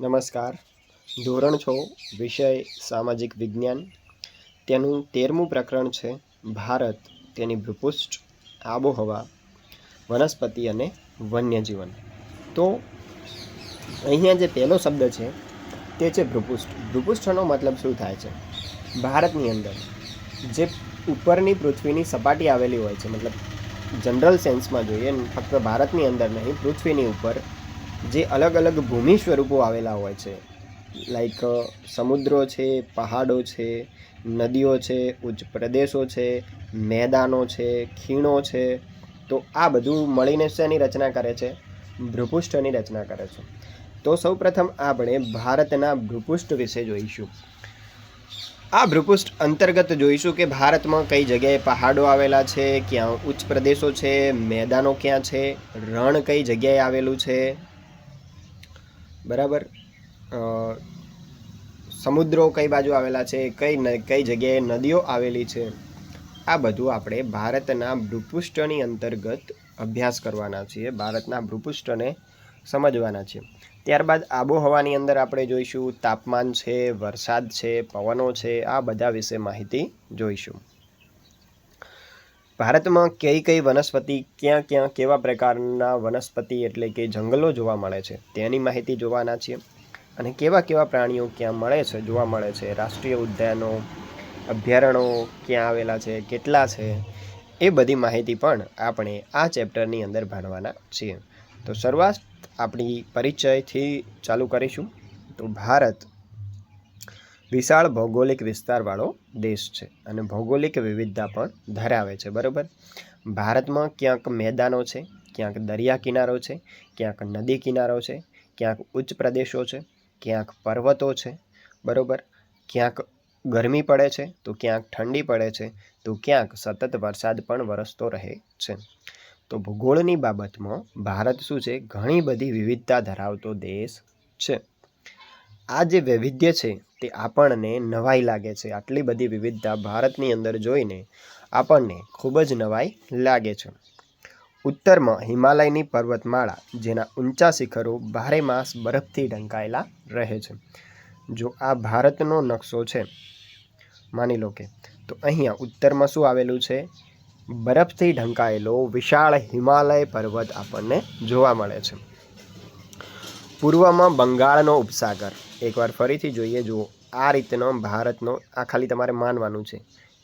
નમસ્કાર. ધોરણ છો, વિષય સામાજિક વિજ્ઞાન. તેનું તેરમું પ્રકરણ છે, ભારત, તેની ભૂપુષ્ઠ, આબોહવા, વનસ્પતિ અને વન્યજીવન. તો, અહીંયા જે પહેલો શબ્દ છે, તે છે ભૃપુષ્ઠ. ભૃપુષ્ઠનો મતલબ શું થાય છે? ભારતની અંદર, જે ઉપરની પૃથ્વીની સપાટી આવેલી હોય છે, મતલબ, જનરલ સેન્સમાં જોઈએ, ફક્ત ભારતની અંદર નહીં, પૃથ્વીની ઉપર જે અલગ અલગ ભૂમિ સ્વરૂપો આવેલા હોય છે. લાઈક સમુદ્રો છે, પહાડો છે, નદીઓ છે, ઉચ્ચ પ્રદેશો છે, મેદાનો છે, ખીણો છે. તો આ બધું મળીને શેની રચના કરે છે? ભૃપુષ્ઠની રચના કરે છે. તો સૌપ્રથમ આપણે ભારતના ભૃપુષ્ઠ વિશે જોઈશું. આ ભૃપુષ્ઠ અંતર્ગત જોઈશું કે ભારતમાં કઈ જગ્યાએ પહાડો આવેલા છે, ક્યાં ઉચ્ચ પ્રદેશો છે, મેદાનો ક્યાં છે, રણ કઈ જગ્યાએ આવેલું છે બરાબર? સમુદ્રો કઈ બાજુ આવેલા છે? કઈ કઈ જગ્યાએ નદીઓ આવેલી છે? આ બધું આપણે ભારતના ભૂપૃષ્ઠની અંતર્ગત અભ્યાસ કરવાના છીએ, ભારતના ભૂપૃષ્ઠને સમજવાના છીએ. ત્યારબાદ આબોહવાની અંદર આપણે જોઈશું, તાપમાન છે, વરસાદ છે, પવનો છે, આ બધા વિશે માહિતી જોઈશું. ભારતમાં કઈ કઈ વનસ્પતિ ક્યાં ક્યાં કેવા પ્રકારના વનસ્પતિ એટલે કે જંગલો જોવા મળે છે, તેની માહિતી જોવાના છીએ. અને કેવા કેવા પ્રાણીઓ ક્યાં મળે છે, જોવા મળે છે, રાષ્ટ્રીય ઉદ્યાનો, અભયારણ્યો ક્યાં આવેલા છે, કેટલા છે, એ બધી માહિતી પણ આપણે આ ચેપ્ટરની અંદર ભણવાના છીએ. તો શરૂઆત આપણી પરિચયથી ચાલુ કરીશું. તો ભારત વિશાળ ભૌગોલિક વિસ્તારવાળો દેશ છે અને ભૌગોલિક વિવિધતા પણ ધરાવે છે, બરાબર? ભારતમાં ક્યાંક મેદાનો છે, ક્યાંક દરિયા કિનારો છે, ક્યાંક નદી કિનારો છે, ક્યાંક ઉચ્ચ પ્રદેશો છે, ક્યાંક પર્વતો છે, બરાબર? ક્યાંક ગરમી પડે છે, તો ક્યાંક ઠંડી પડે છે, તો ક્યાંક સતત વરસાદ પણ વરસતો રહે છે. તો ભૂગોળની બાબતમાં ભારત શું છે? ઘણી બધી વિવિધતા ધરાવતો દેશ છે. આ જે વૈવિધ્ય છે તે આપણને નવાઈ લાગે છે. આટલી બધી વિવિધતા ભારતની અંદર જોઈને આપણને ખૂબ જ નવાઈ લાગે છે. ઉત્તરમાં હિમાલયની પર્વતમાળા, જેના ઊંચા શિખરો ભારે માસ બરફથી ઢંકાયેલા રહે છે. જો આ ભારતનો નકશો છે, માની લો કે, તો અહીંયા ઉત્તરમાં શું આવેલું છે? બરફથી ઢંકાયેલો વિશાળ હિમાલય પર્વત આપણને જોવા મળે છે. પૂર્વમાં બંગાળનો ઉપસાગર એકવાર ફરીથી જોઈએ, જુઓ. આ રીતનો ભારતનો, આ ખાલી તમારે માનવાનું છે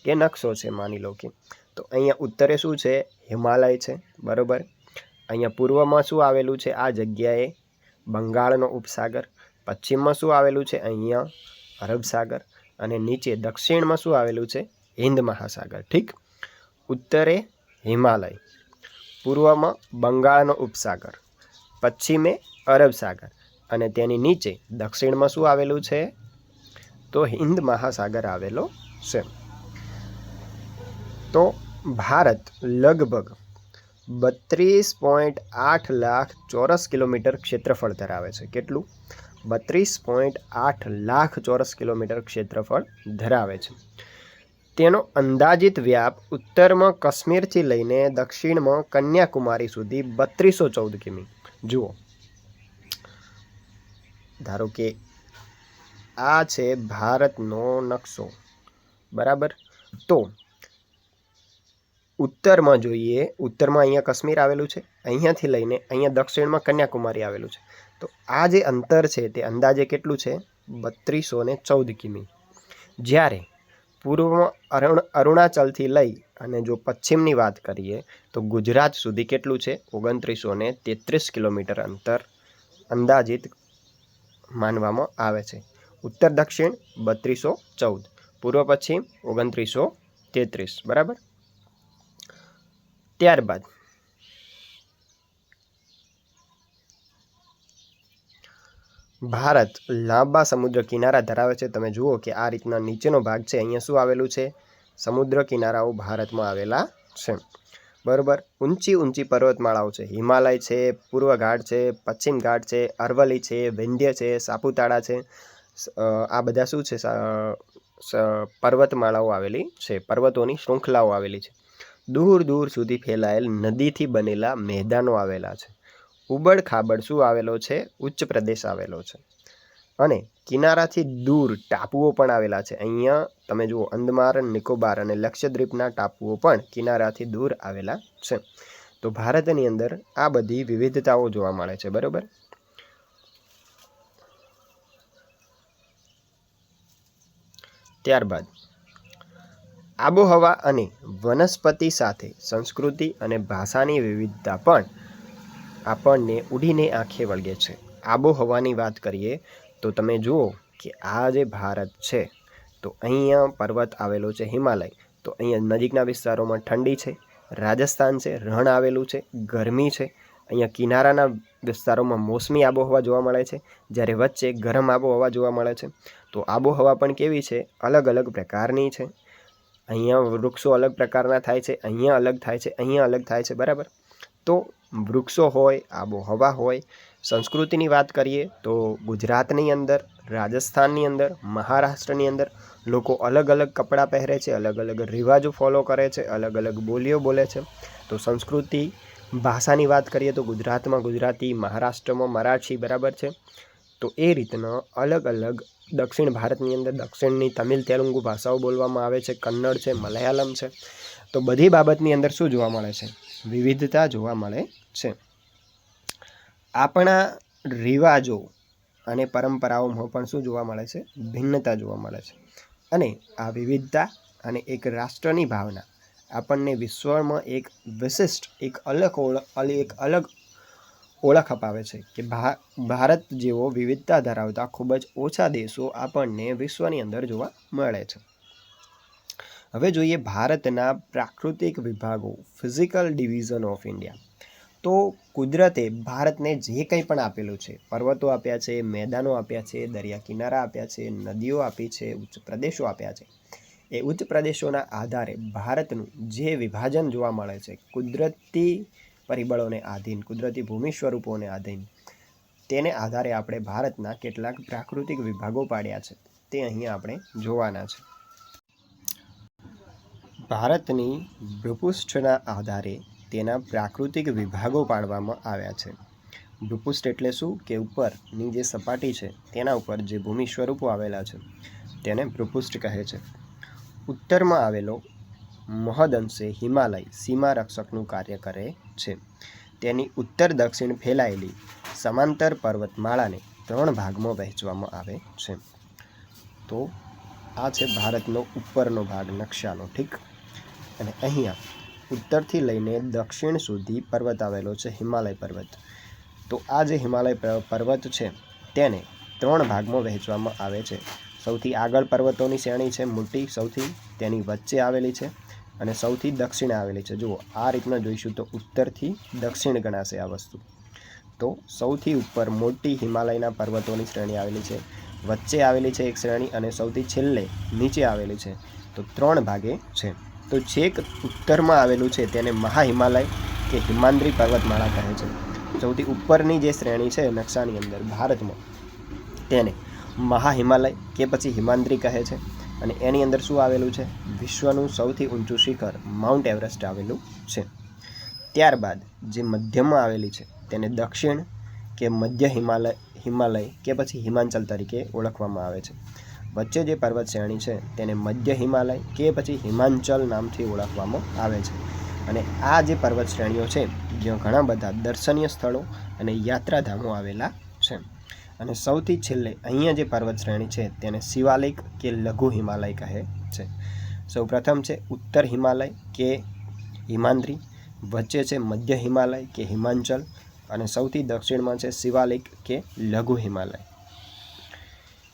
કે નકશો છે, માની લો કે. તો અહીંયા ઉત્તરે શું છે? હિમાલય છે, બરાબર? અહીંયા પૂર્વમાં શું આવેલું છે? આ જગ્યાએ બંગાળનો ઉપસાગર, પશ્ચિમમાં શું આવેલું છે? અહીંયા અરબ સાગર અને નીચે દક્ષિણમાં શું આવેલું છે? હિન્દ મહાસાગર, ઠીક? ઉત્તરે હિમાલય, પૂર્વમાં બંગાળનો ઉપસાગર, પશ્ચિમે અરબ સાગર. અને તેની નીચે દક્ષિણમાં શું આવેલું છે? તો હિન્દ મહાસાગર આવેલો છે. તો ભારત લગભગ બત્રીસ પોઈન્ટ આઠ લાખ ચોરસ કિલોમીટર ક્ષેત્રફળ ધરાવે છે. કેટલું? બત્રીસ પોઈન્ટ આઠ લાખ ચોરસ કિલોમીટર ક્ષેત્રફળ ધરાવે છે. તેનો અંદાજિત વ્યાપ ઉત્તરમાં કાશ્મીરથી લઈને દક્ષિણમાં કન્યાકુમારી સુધી બત્રીસો ચૌદ કિમી. જુઓ. ધારો કે આ છે ભારતનો નકશો, બરાબર? તો ઉત્તરમાં જોઈએ, ઉત્તરમાં અહીંયા કાશ્મીર આવેલું છે, અહીંયાથી લઈને અહીંયા દક્ષિણમાં કન્યાકુમારી આવેલું છે. તો આ જે અંતર છે તે અંદાજે કેટલું છે? બત્રીસો ને ચૌદ કિમી. જ્યારે પૂર્વમાં અરુણ, અરુણાચલથી લઈ અને જો પશ્ચિમની વાત કરીએ, તો ગુજરાત સુધી કેટલું છે? ઓગણત્રીસો ને તેત્રીસ કિલોમીટર અંતર અંદાજિત માનવામાં આવે છે. ઉત્તર દક્ષિણ બત્રીસો ચૌદ, પૂર્વ પશ્ચિમ ઓગણત્રીસો તેત્રીસ, બરાબર? ત્યારબાદ ભારત લાંબા સમુદ્ર કિનારા ધરાવે છે. તમે જુઓ કે આ રીતના નીચેનો ભાગ છે. અહીંયા શું આવેલું છે? સમુદ્ર કિનારાઓ ભારતમાં આવેલા છે. બરોબર? ઊંચી ઊંચી પર્વતમાળાઓ છે. હિમાલય છે, પૂર્વ ઘાટ છે, પશ્ચિમ ઘાટ છે, અરવલ્લી છે, વિંધ્ય છે, સાપુતારા છે. આ બધા શું છે? પર્વતમાળાઓ આવેલી છે. પર્વતોની શૃંખલાઓ આવેલી છે. દૂર દૂર સુધી ફેલાયેલ નદીથી બનેલા મેદાનો આવેલા છે. ઉબડ ખાબડ શું આવેલો છે? ઉચ્ચ પ્રદેશ આવેલો છે. અને કિનારાથી દૂર ટાપુઓ પણ આવેલા છે. અહીંયા તમે જુઓ અંદમાર નિકોબાર અને લક્ષદ્વીપના ટાપુઓ પણ કિનારાથી દૂર આવેલા છે. તો ભારતની અંદર આ બધી વિવિધતાઓ જોવા મળે છે, બરાબર? ત્યારબાદ, આબોહવા અને વનસ્પતિ સાથે સંસ્કૃતિ અને ભાષાની વિવિધતા પણ આપણને ઉડીને આંખે વળગે છે. આબોહવાની વાત કરીએ તો તમે જુઓ કે આ જે ભારત છે, તો અહીંયા પર્વત આવેલો છે હિમાલય. તો અહીંયા નજીકના વિસ્તારોમાં ઠંડી છે, રાજસ્થાન છે, રણ આવેલું છે, ગરમી છે. અહીંયા કિનારાના વિસ્તારોમાં મોસમી આબોહવા જોવા મળે છે, જ્યારે વચ્ચે ગરમ આબોહવા જોવા મળે છે. તો આબોહવા પણ કેવી છે, અલગ અલગ પ્રકારની છે. અહીંયા વૃક્ષો અલગ પ્રકારના થાય છે, અહીંયા અલગ થાય છે, અહીંયા અલગ થાય છે, બરાબર? તો વૃક્ષો હોય, આબોહવા હોય સંસ્કૃતિની વાત કરીએ તો ગુજરાતની અંદર, રાજસ્થાનની અંદર, મહારાષ્ટ્રની અંદર લોકો અલગ અલગ કપડાં પહેરે છે, અલગ અલગ રિવાજો ફોલો કરે છે, અલગ અલગ બોલીઓ બોલે છે. તો સંસ્કૃતિ ભાષાની વાત કરીએ તો ગુજરાતમાં ગુજરાતી, મહારાષ્ટ્રમાં મરાઠી બરાબર છે. તો એ રીતના અલગ અલગ દક્ષિણ ભારતની અંદર દક્ષિણની તમિલ, તેલુગુ ભાષાઓ બોલવામાં આવે છે, કન્નડ છે, મલયાલમ છે. તો બધી બાબતની અંદર શું જોવા મળે છે? વિવિધતા જોવા મળે છે. આપણા રિવાજો અને પરંપરાઓમાં પણ શું જોવા મળે છે? ભિન્નતા જોવા મળે છે. અને આ વિવિધતા અને એક રાષ્ટ્રની ભાવના આપણને વિશ્વમાં એક વિશિષ્ટ, એક અલગ ઓળખ એક અલગ ઓળખ અપાવે છે કે ભારત જેવો વિવિધતા ધરાવતા ખૂબ જ ઓછા દેશો આપણને વિશ્વની અંદર જોવા મળે છે. હવે જોઈએ ભારતના પ્રાકૃતિક વિભાગો, ફિઝિકલ ડિવિઝન ઓફ ઇન્ડિયા. તો કુદરતે ભારતને જે કંઈ પણ આપેલું છે, પર્વતો આપ્યા છે, મેદાનો આપ્યા છે, દરિયા કિનારા આપ્યા છે, નદીઓ આપી છે, ઉચ્ચ પ્રદેશો આપ્યા છે, એ ઉચ્ચ પ્રદેશોના આધારે ભારતનું જે વિભાજન જોવા મળે છે, કુદરતી પરિબળોને આધીન, કુદરતી ભૂમિ સ્વરૂપોને આધીન, તેને આધારે આપણે ભારતના કેટલાક પ્રાકૃતિક વિભાગો પાડ્યા છે, તે અહીંયા આપણે જોવાના છે. ભારતની ભૂપૃષ્ઠના આધારે તેના પ્રાકૃતિક વિભાગો પાડવામાં આવ્યા છે. ભૂપૃષ્ઠ એટલે શું કે ઉપરની જે સપાટી છે, તેના ઉપર જે ભૂમિ સ્વરૂપો આવેલા છે, તેને ભૂપૃષ્ઠ કહે છે. ઉત્તરમાં આવેલો મહદઅંશે હિમાલય સીમા રક્ષકનું કાર્ય કરે છે. તેની ઉત્તર દક્ષિણ ફેલાયેલી સમાંતર પર્વતમાળાને ત્રણ ભાગમાં વહેંચવામાં આવે છે. તો આ છે ભારતનો ઉપરનો ભાગ નકશાનો ઠીક. અને અહીંયા ઉત્તરથી લઈને દક્ષિણ સુધી પર્વત આવેલો છે, હિમાલય પર્વત. તો આ જે હિમાલય પર્વત છે, તેને ત્રણ ભાગમાં વહેંચવામાં આવે છે. સૌથી આગળ પર્વતોની શ્રેણી છે મોટી, સૌથી તેની વચ્ચે આવેલી છે અને સૌથી દક્ષિણે આવેલી છે. જુઓ, આ રીતના જોઈશું તો ઉત્તરથી દક્ષિણ ગણાશે આ વસ્તુ. તો સૌથી ઉપર મોટી હિમાલયના પર્વતોની શ્રેણી આવેલી છે, વચ્ચે આવેલી છે એક શ્રેણી અને સૌથી છેલ્લે નીચે આવેલી છે. તો ત્રણ ભાગે છે. તો છેક ઉત્તરમાં આવેલું છે તેને મહાહિમાલય કે હિમાંદ્રી પર્વતમાળા કહે છે. સૌથી ઉપરની જે શ્રેણી છે નકશાની અંદર ભારતમાં તેને મહાહિમાલય કે પછી હિમાંદ્રી કહે છે અને એની અંદર શું આવેલું છે? વિશ્વનું સૌથી ઊંચું શિખર માઉન્ટ એવરેસ્ટ આવેલું છે. ત્યારબાદ જે મધ્યમાં આવેલી છે તેને દક્ષિણ કે મધ્ય હિમાલય હિમાલય કે પછી હિમાચલ તરીકે ઓળખવામાં આવે છે. વચ્ચે જે પર્વત શ્રેણી છે તેને મધ્ય હિમાલય કે પછી હિમાંચલ નામથી ઓળખવામાં આવે છે. અને આ જે પર્વત શ્રેણીઓ છે, જ્યાં ઘણા બધા દર્શનીય સ્થળો અને યાત્રાધામો આવેલા છે. અને સૌથી છેલ્લે અહીંયા જે પર્વત શ્રેણી છે તેને શિવાલિક કે લઘુ હિમાલય કહે છે. સૌ પ્રથમ છે ઉત્તર હિમાલય કે હિમાંદ્રી, વચ્ચે છે મધ્ય હિમાલય કે હિમાંચલ, અને સૌથી દક્ષિણમાં છે શિવાલિક કે લઘુ હિમાલય.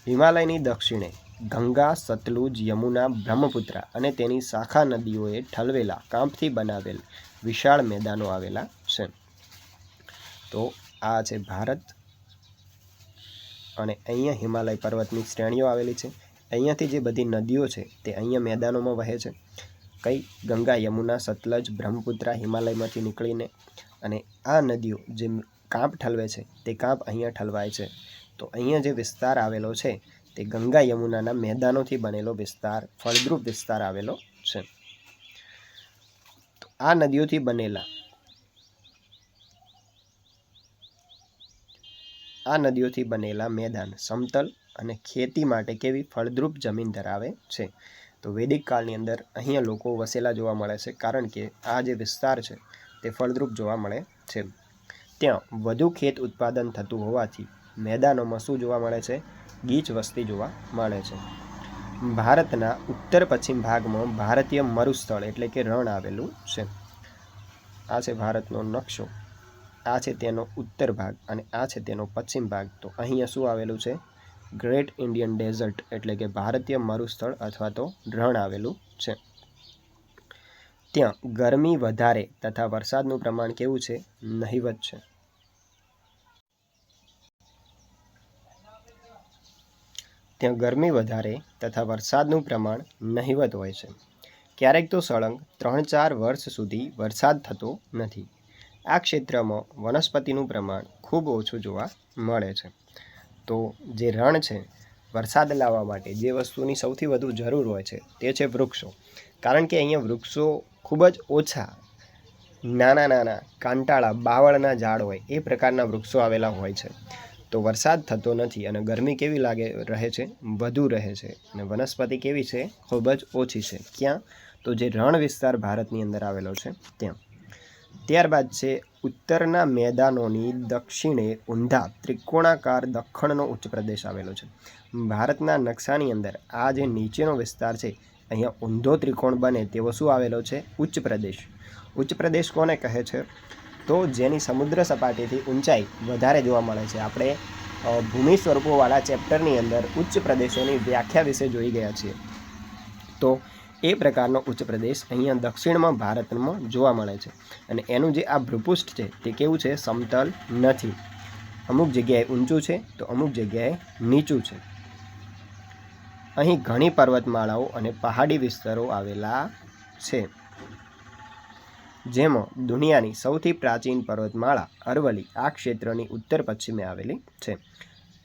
હિમાલયની દક્ષિણે ગંગા, સતલુજ, યમુના, બ્રહ્મપુત્રા અને તેની શાખા નદીઓએ ઠલવેલા, કાંપથી બનાવેલ, વિશાળ મેદાનો આવેલા છે. તો આ છે ભારત અને અહીંયા હિમાલય પર્વતની શ્રેણીઓ આવેલી છે. અહીંયાથી જે બધી નદીઓ છે તે અહીંયા મેદાનોમાં વહે છે. કઈ? ગંગા, યમુના, સતલજ, બ્રહ્મપુત્રા હિમાલયમાંથી નીકળીને અને આ નદીઓ જે કાંપ ઠલવે છે તે કાંપ અહીંયા ઠલવાય છે. તો અહીંયા જે વિસ્તાર આવેલો છે, તે ગંગા યમુનાના મેદાનોથી બનેલો વિસ્તાર, ફળદ્રુપ વિસ્તાર આવેલો છે. આ નદીઓથી બનેલા, આ નદીઓથી બનેલા મેદાન સમતલ અને ખેતી માટે કેવી ફળદ્રુપ જમીન ધરાવે છે. તો વૈદિક કાળની અંદર અહીંયા લોકો વસેલા જોવા મળે છે, કારણ કે આ જે વિસ્તાર છે, તે ફળદ્રુપ જોવા મળે છે. ત્યાં વધુ ખેત ઉત્પાદન થતું હોવાથી મેદાનોમાં શું જોવા મળે છે? ગીચ વસ્તી જોવા મળે છે. ભારતના ઉત્તર પશ્ચિમ ભાગમાં ભારતીય મરુસ્થળ એટલે કે રણ આવેલું છે. આ છે ભારતનો નકશો. આ છે તેનો ઉત્તર ભાગ અને આ છે તેનો પશ્ચિમ ભાગ. તો અહીંયા શું આવેલું છે? ગ્રેટ ઇન્ડિયન ડેઝર્ટ એટલે કે ભારતીય મરુસ્થળ અથવા તો રણ આવેલું છે. ત્યાં ગરમી વધારે તથા વરસાદનું પ્રમાણ કેવું છે? નહિવત છે. ત્યાં ગરમી વધારે તથા વરસાદનું પ્રમાણ નહિવત હોય છે. ક્યારેક તો સળંગ ત્રણ ચાર વર્ષ સુધી વરસાદ થતો નથી. આ ક્ષેત્રમાં વનસ્પતિનું પ્રમાણ ખૂબ ઓછું જોવા મળે છે. તો જે રણ છે, વરસાદ લાવવા માટે જે વસ્તુની સૌથી વધુ જરૂર હોય છે તે છે વૃક્ષો. કારણ કે અહીંયા વૃક્ષો ખૂબ જ ઓછા નાના નાના કાંટાળા, બાવળના ઝાડ હોય એ પ્રકારના વૃક્ષો આવેલા હોય છે. તો વરસાદ થતો નથી અને ગરમી કેવી લાગે, રહે છે? વધુ રહે છે. અને વનસ્પતિ કેવી છે? ખૂબ જ ઓછી છે. ક્યાં? તો જે રણ વિસ્તાર ભારતની અંદર આવેલો છે, ત્યાં. ત્યારબાદ છે ઉત્તરના મેદાનોની દક્ષિણે ઊંધા ત્રિકોણાકાર દખણનો ઉચ્ચ પ્રદેશ આવેલો છે. ભારતના નકશાની અંદર આ જે નીચેનો વિસ્તાર છે, અહીંયા ઊંધો ત્રિકોણ બને તેવો શું આવેલો છે? ઉચ્ચ પ્રદેશ. ઉચ્ચ પ્રદેશ કોને કહે છે? તો જેની સમુદ્ર સપાટીથી ઊંચાઈ વધારે જોવા મળે છે. આપણે ભૂમિ સ્વરૂપોવાળા ચેપ્ટરની અંદર ઉચ્ચ પ્રદેશોની વ્યાખ્યા વિશે જોઈ ગયા છીએ. તો એ પ્રકારનો ઉચ્ચ પ્રદેશ અહીંયા દક્ષિણમાં ભારતમાં જોવા મળે છે. અને એનું જે આ ભૂપૃષ્ઠ છે તે કેવું છે? સમતલ નથી. અમુક જગ્યાએ ઊંચું છે તો અમુક જગ્યાએ નીચું છે. અહીં ઘણી પર્વતમાળાઓ અને પહાડી વિસ્તારો આવેલા છે. જેમાં દુનિયાની સૌથી પ્રાચીન પર્વતમાળા અરવલી આ ક્ષેત્રની ઉત્તર પશ્ચિમે આવેલી છે.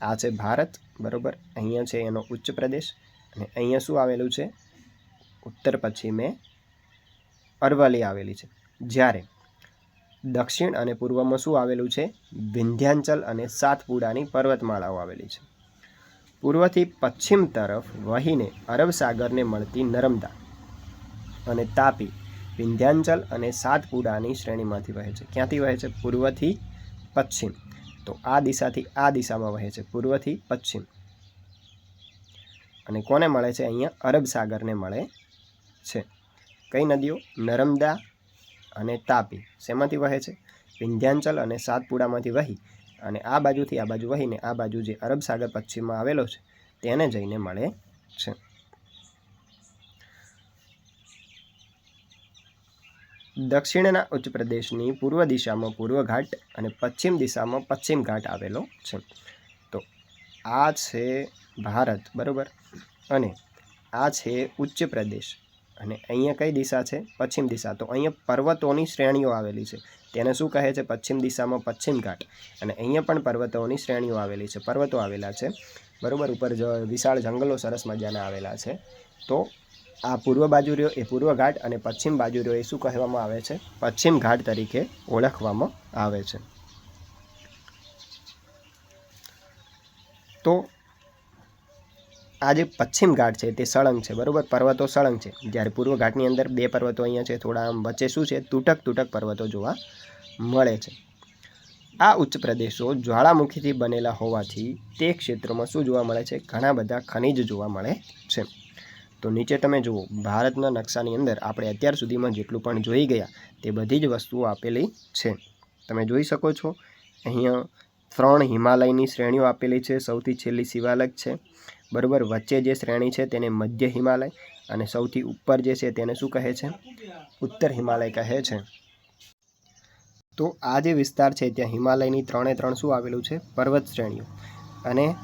આ છે ભારત, બરોબર? અહીંયા છે એનો ઉચ્ચ પ્રદેશ અને અહીંયા શું આવેલું છે? ઉત્તર પશ્ચિમે અરવલી આવેલી છે. જ્યારે દક્ષિણ અને પૂર્વમાં શું આવેલું છે? વિંધ્યાંચલ અને સાતપુડાની પર્વતમાળાઓ આવેલી છે. પૂર્વથી પશ્ચિમ તરફ વહીને અરબ સાગરને મળતી નર્મદા અને તાપી વિંધ્યાંચલ અને સાતપુડાની શ્રેણીમાંથી વહે છે. ક્યાંથી વહે છે? પૂર્વથી પશ્ચિમ. તો આ દિશાથી આ દિશામાં વહે છે. પૂર્વથી પશ્ચિમ. અને કોને મળે છે? અહીંયા અરબ સાગરને મળે છે. કઈ નદીઓ? નર્મદા અને તાપી. શેમાંથી વહે છે? વિંધ્યાંચલ અને સાતપુડામાંથી વહી અને આ બાજુથી આ બાજુ વહીને આ બાજુ જે અરબ સાગર પશ્ચિમમાં આવેલો છે, તેને જઈને મળે છે. દક્ષિણના ઉચ્ચ પ્રદેશની પૂર્વ દિશામાં પૂર્વ ઘાટ અને પશ્ચિમ દિશામાં પશ્ચિમ ઘાટ આવેલો છે. તો આ છે ભારત, બરાબર? અને આ છે ઉચ્ચ પ્રદેશ. અને અહીંયા કઈ દિશા છે? પશ્ચિમ દિશા. તો અહીંયા પર્વતોની શ્રેણીઓ આવેલી છે. તેને શું કહે છે? પશ્ચિમ દિશામાં પશ્ચિમ ઘાટ. અને અહીંયા પણ પર્વતોની શ્રેણીઓ આવેલી છે. પર્વતો આવેલા છે. બરાબર? ઉપર જ વિશાળ જંગલો સરસ મજાના આવેલા છે. તો આ પૂર્વ બાજુ રહ્યો, એ પૂર્વ ઘાટ અને પશ્ચિમ બાજુ રહ્યો, એ શું કહેવામાં આવે છે? પશ્ચિમ ઘાટ તરીકે ઓળખવામાં આવે છે. તો આ જે પશ્ચિમ ઘાટ છે, તે સળંગ છે, બરાબર? પર્વતો સળંગ છે. જ્યારે પૂર્વ ઘાટની અંદર બે પર્વતો અહીંયા છે, થોડા આમ વચ્ચે શું છે? તૂટક તૂટક પર્વતો જોવા મળે છે. આ ઉચ્ચ પ્રદેશો જ્વાળામુખીથી બનેલા હોવાથી તે ક્ષેત્રોમાં શું જોવા મળે છે? ઘણા બધા ખનિજ જોવા મળે છે. તો નીચે તમે જુઓ, ભારતના નકશાની અંદર આપણે અત્યાર સુધીમાં જેટલું પણ જોઈ ગયા, તે બધી જ વસ્તુઓ આપેલી છે. તમે જોઈ શકો છો, અહીંયા ત્રણ હિમાલયની શ્રેણીઓ આપેલી છે. સૌથી છેલ્લી શિવાલક છે. બરાબર, વચ્ચે જે શ્રેણી છે તેને મધ્ય હિમાલય અને સૌથી ઉપર જે છે તેને શું કહે છે? ઉત્તર હિમાલય કહે છે. તો આ જે વિસ્તાર છે, ત્યાં હિમાલયની ત્રણે ત્રણ શું આવેલું છે? પર્વત શ્રેણીઓ. અને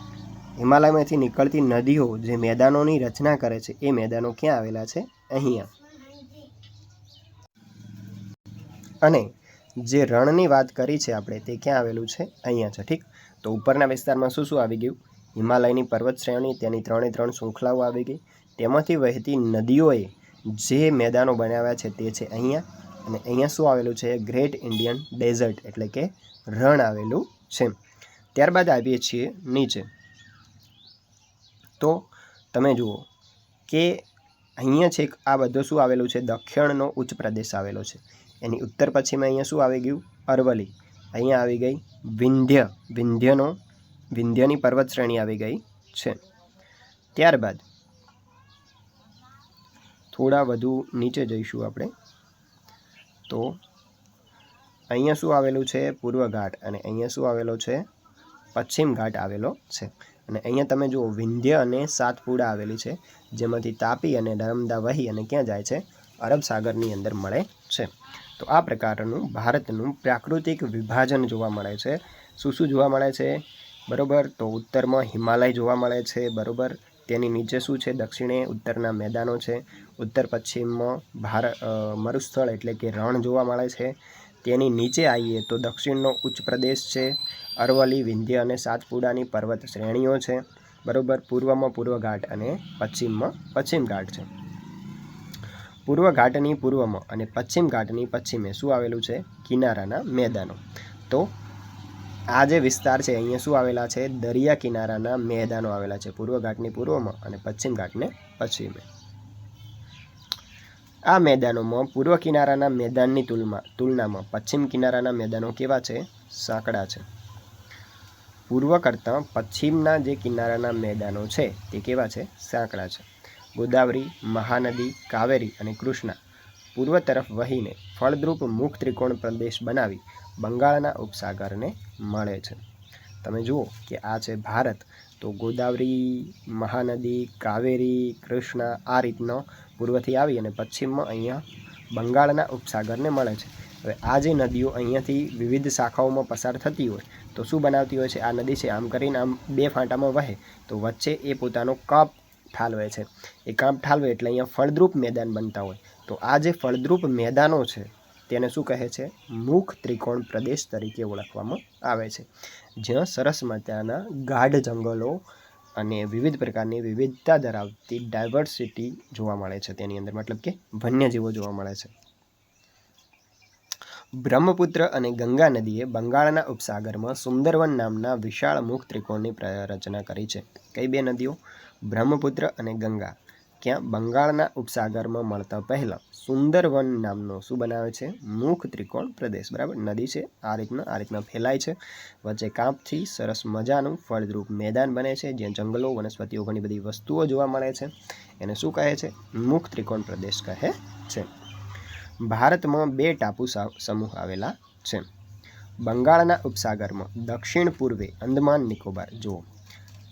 હિમાલયમાંથી નીકળતી નદીઓ જે મેદાનોની રચના કરે છે, એ મેદાનો ક્યાં આવેલા છે? અહીંયા. અને જે રણની વાત કરી છે આપણે, તે ક્યાં આવેલું છે? અહીંયા છે, ઠીક? તો ઉપરના વિસ્તારમાં શું શું આવી ગયું? હિમાલયની પર્વત શ્રેણી તેની ત્રણે ત્રણ શૃંખલાઓ આવી ગઈ. તેમાંથી વહેતી નદીઓએ જે મેદાનો બનાવ્યા છે, તે છે અહીંયા. અને અહીંયા શું આવેલું છે? ગ્રેટ ઇન્ડિયન ડેઝર્ટ એટલે કે રણ આવેલું છે. ત્યારબાદ આવીએ છીએ નીચે. તો તમે જુઓ કે અહીંયા છેક આ બધું શું આવેલું છે? દક્ષિણનો ઉચ્ચ પ્રદેશ આવેલો છે. એની ઉત્તર પશ્ચિમે અહીંયા શું આવી ગયું? અરવલી અહીંયા આવી ગઈ વિંધ્ય. વિંધ્યનો, વિંધ્યની પર્વત શ્રેણી આવી ગઈ છે. ત્યારબાદ થોડા વધુ નીચે જઈશું આપણે. તો અહીંયા શું આવેલું છે? પૂર્વ ઘાટ. અને અહીંયા શું આવેલો છે? પશ્ચિમ ઘાટ આવેલો છે. અને અહીંયા તમે જુઓ, વિંધ્ય અને સાતપુડા આવેલી છે, જેમાંથી તાપી અને નર્મદા વહી અને ક્યાં જાય છે? અરબ સાગરની અંદર મળે છે. તો આ પ્રકારનું ભારતનું પ્રાકૃતિક વિભાજન જોવા મળે છે. શું શું જોવા મળે છે? બરોબર, તો ઉત્તરમાં હિમાલય જોવા મળે છે, બરોબર. તેની નીચે શું છે? દક્ષિણે ઉત્તરના મેદાનો છે. ઉત્તર પશ્ચિમમાં ભાર મરુસ્થળ એટલે કે રણ જોવા મળે છે. તેની નીચે આવીએ તો દક્ષિણનો ઉચ્ચ પ્રદેશ છે. અરવલ્લી, વિંધ્ય અને સાતપુડાની પર્વત શ્રેણીઓ છે. બરોબર? પૂર્વમાં પૂર્વ ઘાટ અને પશ્ચિમમાં પશ્ચિમ ઘાટ છે. પૂર્વ ઘાટની પૂર્વમાં અને પશ્ચિમ ઘાટની પશ્ચિમે શું આવેલું છે? કિનારાના મેદાનો. તો આ જે વિસ્તાર છે, અહીંયા શું આવેલા છે? દરિયા કિનારાના મેદાનો આવેલા છે. પૂર્વ ઘાટની પૂર્વમાં અને પશ્ચિમ ઘાટને પશ્ચિમે. આ મેદાનોમાં પૂર્વ કિનારાના મેદાનની તુલના તુલનામાં પશ્ચિમ કિનારાના મેદાનો કેવા છે? સાંકડા છે. પૂર્વ કરતાં પશ્ચિમના જે કિનારાના મેદાનો છે, તે કેવા છે? સાંકડા છે. ગોદાવરી, મહાનદી, કાવેરી અને કૃષ્ણા પૂર્વ તરફ વહીને ફળદ્રુપ મુખ ત્રિકોણ પ્રદેશ બનાવી બંગાળના ઉપસાગરને મળે છે. તમે જુઓ કે આ છે ભારત. તો ગોદાવરી, મહાનદી, કાવેરી, કૃષ્ણા આ રીતનો પૂર્વથી આવી અને પશ્ચિમમાં અહીંયા બંગાળના ઉપસાગરને મળે છે. હવે આ જે નદીઓ અહીંયાથી વિવિધ શાખાઓમાં પસાર થતી હોય, તો શું બનાવતી હોય છે? આ નદી છે, આમ કરીને આમ બે ફાંટામાં વહે, તો વચ્ચે એ પોતાનો કાપ ઠાલવે છે. એ કાપ ઠાલવે એટલે અહીંયા ફળદ્રુપ મેદાન બનતા હોય. તો આ જે ફળદ્રુપ મેદાનો છે, તેને શું કહે છે? મુખ ત્રિકોણ પ્રદેશ તરીકે ઓળખવામાં આવે છે. જ્યાં સરસ મજાના ગાઢ જંગલો અને વિવિધ પ્રકારની વિવિધતા ધરાવતી ડાયવર્સિટી જોવા મળે છે તેની અંદર, મતલબ કે વન્યજીવો જોવા મળે છે. બ્રહ્મપુત્ર અને ગંગા નદીએ બંગાળના ઉપસાગરમાં સુંદરવન નામના વિશાળ મુખ ત્રિકોણની રચના કરી છે. કઈ બે નદીઓ? બ્રહ્મપુત્ર અને ગંગા. ક્યાં બંગાળના ઉપસાગરમાં મળતા પહેલાં સુંદરવન નામનો શું બનાવે છે? મુખ ત્રિકોણ પ્રદેશ, બરાબર? નદી છે, આ રીતના આ રીતના ફેલાય છે. વચ્ચે કાંપથી સરસ મજાનું ફળદ્રુપ મેદાન બને છે, જ્યાં જંગલો, વનસ્પતિઓ ઘણી બધી વસ્તુઓ જોવા મળે છે. એને શું કહે છે? મુખ ત્રિકોણ પ્રદેશ કહે છે. ભારતમાં બે ટાપુ સમૂહ આવેલા છે. બંગાળના ઉપસાગરમાં દક્ષિણ પૂર્વે અંદમાન નિકોબાર. જુઓ,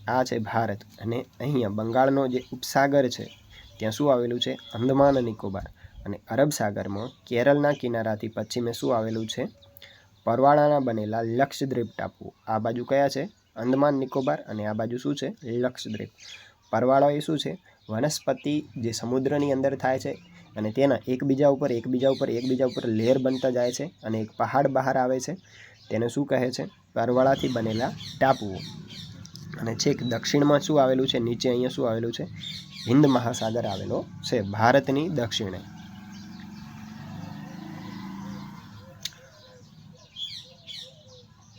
આ છે ભારત અને અહીંયા બંગાળનો જે ઉપસાગર છે ત્યાં શું આવેલું છે? અંદમાન નિકોબાર. અને અરબ સાગરમાં કેરળના કિનારાથી પશ્ચિમે શું આવેલું છે? પરવાળાના બનેલા લક્ષદ્વીપ ટાપુ. આ બાજુ કયા છે? અંદમાન, નિકોબાર અને આ બાજુ શું છે? લક્ષદ્વીપ. પરવાળો એ શું છે? વનસ્પતિ જે સમુદ્રની અંદર થાય છે અને તેના એકબીજા ઉપર એકબીજા ઉપર એકબીજા ઉપર લેયર બનતા જાય છે અને એક પહાડ બહાર આવે છે. તેને શું કહે છે? પરવાળાથી બનેલા ટાપુઓ. અને છેક દક્ષિણમાં શું આવેલું છે? નીચે અહીંયા શું આવેલું છે? હિન્દ મહાસાગર આવેલો છે ભારતની દક્ષિણે.